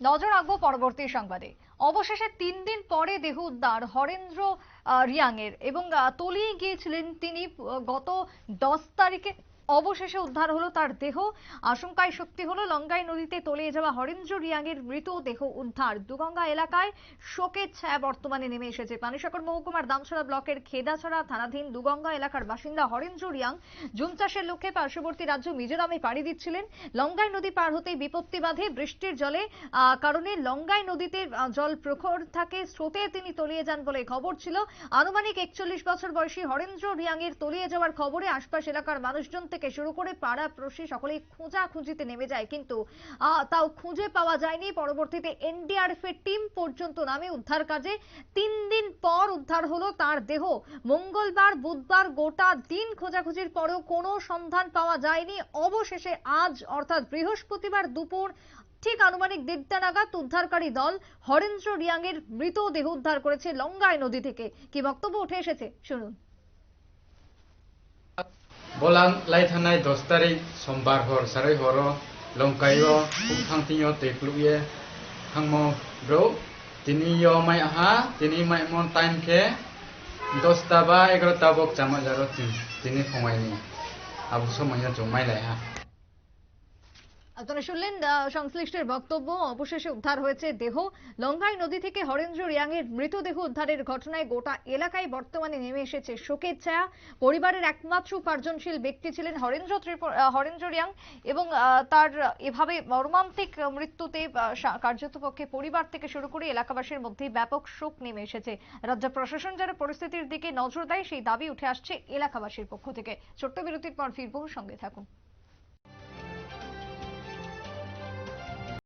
নজর রাখব পরবর্তী সংবাদে। অবশেষে তিন দিন পরে দেহ উদ্ধার হরেন্দ্র রিয়াং এর এবং তলিয়ে গিয়েছিলেন তিনি গত দশ তারিখে। অবশেষে উদ্ধার হলো তার দেহ। আশঙ্কায় সত্যি হলো লঙ্গাই নদীতে তলিয়ে যাওয়া হরেন্দ্র রিয়াং এর মৃত দেহ উদ্ধার। দুগঙ্গা এলাকায় শোকের ছায়া বর্তমানে নেমে এসেছে। পানিসাগর মহকুমার দামছড়া ব্লকের খেদাছড়া থানাধীন দুগঙ্গা এলাকার বাসিন্দা হরেন্দ্র রিয়াং জুম চাষের লক্ষ্যে পার্শ্ববর্তী রাজ্য মিজোরামে পাড়ি দিচ্ছিলেন। লঙ্গাই নদী পার হতেই বিপত্তি বাধে, বৃষ্টির জলে কারণে লঙ্গাই নদীতে জল প্রখর থাকে, স্রোতে তিনি তলিয়ে যান বলে খবর ছিল। আনুমানিক একচল্লিশ বছর বয়সী হরেন্দ্র রিয়াং এর তলিয়ে যাওয়ার খবরে আশপাশ এলাকার মানুষজন থেকে শুরু করে পাড়া প্রশি সকলেই খোঁজা খুঁজিতে নেমে যায়, কিন্তু তাও খুঁজে পাওয়া যায়নি। পরবর্তীতে এনডিআরএফ এর টিম পর্যন্ত নামে উদ্ধার কাজে। তিন দিন পর উদ্ধার হলো তার দেহ। মঙ্গলবার, বুধবার গোটা দিন খোঁজাখুঁজির পরেও কোনো সন্ধান পাওয়া যায়নি। অবশেষে আজ, অর্থাৎ বৃহস্পতিবার দুপুর, ঠিক আনুমানিক দেড়টা নাগাদ উদ্ধারকারী দল হরেন্দ্র রিয়াং এর মৃতদেহ উদ্ধার করেছে লঙ্গাই নদী থেকে। কি বক্তব্য উঠে এসেছে? শুনুন। বলাং লাইথানাই দশ তারিখ সোমবার হর সারাই হর লঙ্কাইও কুমথাংতিও তেকলুয়ে হাংমো ব্রো তিনি ইয় মাই আহা তিনি মাই মন টাইম খে দশটা বা এগারোটা বক জামা জারো তিনি ফমাইনি আবু সময় জমাই লাই হা আপনারা শুনলেন সংশ্লিষ্টের বক্তব্য অবশেষে উদ্ধার হয়েছে দেহ। লঙ্গাই নদী থেকে হরেন্দ্র রিয়াং এর মৃতদেহ উদ্ধারের ঘটনায় গোটা এলাকায় বর্তমানে নেমে এসেছে শোকের ছায়া। পরিবারের একমাত্র উপার্জনশীল ব্যক্তি ছিলেন হরেন্দ্র হরেন্দ্র রিয়াং এবং তার এভাবে মর্মান্তিক মৃত্যুতে আহ, সা- কার্যতপক্ষে পরিবার থেকে শুরু করে এলাকাবাসীর মধ্যে ব্যাপক শোক নেমে এসেছে। রাজ্য প্রশাসন যারা পরিস্থিতির দিকে নজর দেয় সেই দাবি উঠে আসছে এলাকাবাসীর পক্ষ থেকে। ছোট্ট বিরতির পর ফিরবো সঙ্গে থাকুন।